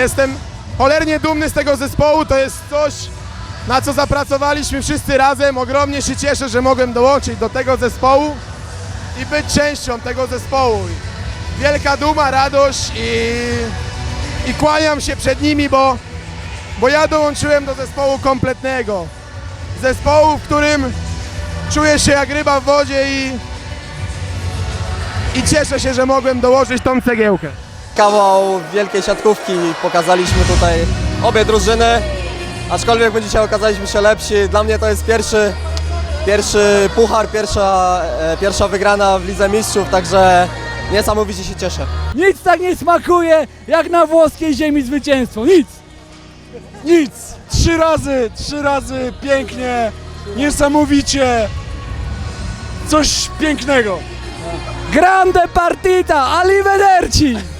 Jestem cholernie dumny z tego zespołu, to jest coś, na co zapracowaliśmy wszyscy razem. Ogromnie się cieszę, że mogłem dołączyć do tego zespołu i być częścią tego zespołu. Wielka duma, radość i, i kłaniam się przed nimi, bo, bo ja dołączyłem do zespołu kompletnego. Zespołu, w którym czuję się jak ryba w wodzie i, i cieszę się, że mogłem dołożyć tą cegiełkę. Kawał wielkiej siatkówki pokazaliśmy tutaj obie drużyny, aczkolwiek my dzisiaj okazaliśmy się lepsi. Dla mnie to jest pierwszy, pierwszy puchar, pierwsza, e, pierwsza wygrana w Lidze Mistrzów, także niesamowicie się cieszę. Nic tak nie smakuje jak na włoskiej ziemi zwycięstwo. Nic. Nic! Trzy razy, trzy razy, pięknie, niesamowicie. Coś pięknego. Grande partita, arrivederci.